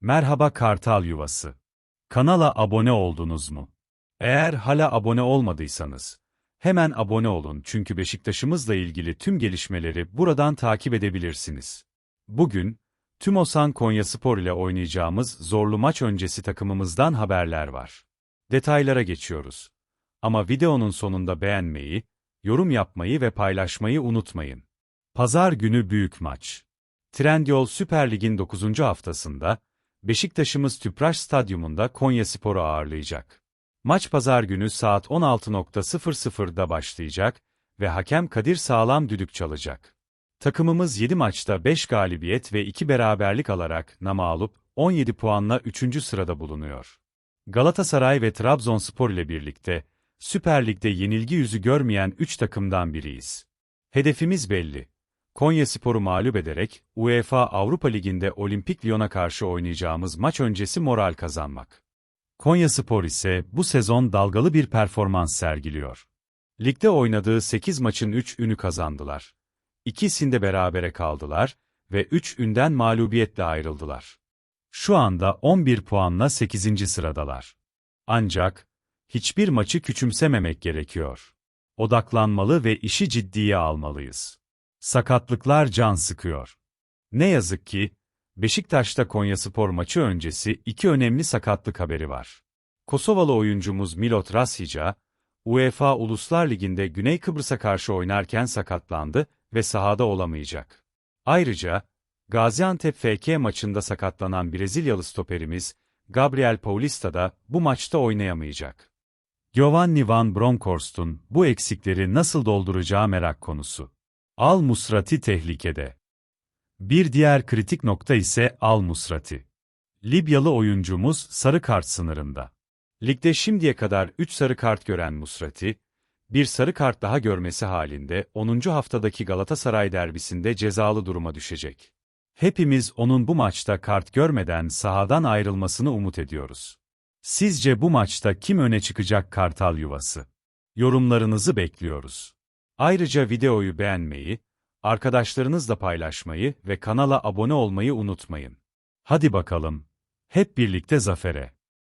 Merhaba Kartal Yuvası. Kanala abone oldunuz mu? Eğer hala abone olmadıysanız, hemen abone olun çünkü Beşiktaş'ımızla ilgili tüm gelişmeleri buradan takip edebilirsiniz. Bugün, Tümosan Konyaspor ile oynayacağımız zorlu maç öncesi takımımızdan haberler var. Detaylara geçiyoruz. Ama videonun sonunda beğenmeyi, yorum yapmayı ve paylaşmayı unutmayın. Pazar günü büyük maç. Trendyol Süper Lig'in 9. haftasında, Beşiktaş'ımız Tüpraş Stadyumunda Konyaspor'u ağırlayacak. Maç pazar günü saat 16.00'da başlayacak ve hakem Kadir Sağlam düdük çalacak. Takımımız 7 maçta 5 galibiyet ve 2 beraberlik alarak namağlup 17 puanla 3. sırada bulunuyor. Galatasaray ve Trabzonspor ile birlikte Süper Lig'de yenilgi yüzü görmeyen 3 takımdan biriyiz. Hedefimiz belli. Konyaspor'u mağlup ederek UEFA Avrupa Ligi'nde Olimpik Lyon'a karşı oynayacağımız maç öncesi moral kazanmak. Konyaspor ise bu sezon dalgalı bir performans sergiliyor. Ligde oynadığı 8 maçın 3'ünü kazandılar. İkisinde berabere kaldılar ve 3 ünden mağlubiyetle ayrıldılar. Şu anda 11 puanla 8. sıradalar. Ancak hiçbir maçı küçümsememek gerekiyor. Odaklanmalı ve işi ciddiye almalıyız. Sakatlıklar can sıkıyor. Ne yazık ki, Beşiktaş'ta Konyaspor maçı öncesi iki önemli sakatlık haberi var. Kosovalı oyuncumuz Milot Rasica, UEFA Uluslar Ligi'nde Güney Kıbrıs'a karşı oynarken sakatlandı ve sahada olamayacak. Ayrıca, Gaziantep FK maçında sakatlanan Brezilyalı stoperimiz, Gabriel Paulista da bu maçta oynayamayacak. Giovanni Van Bronckhorst'un bu eksikleri nasıl dolduracağı merak konusu. Al Musrati tehlikede. Bir diğer kritik nokta ise Al Musrati. Libyalı oyuncumuz sarı kart sınırında. Ligde şimdiye kadar 3 sarı kart gören Musrati, bir sarı kart daha görmesi halinde 10. haftadaki Galatasaray derbisinde cezalı duruma düşecek. Hepimiz onun bu maçta kart görmeden sahadan ayrılmasını umut ediyoruz. Sizce bu maçta kim öne çıkacak Kartal Yuvası? Yorumlarınızı bekliyoruz. Ayrıca videoyu beğenmeyi, arkadaşlarınızla paylaşmayı ve kanala abone olmayı unutmayın. Hadi bakalım, hep birlikte zafere.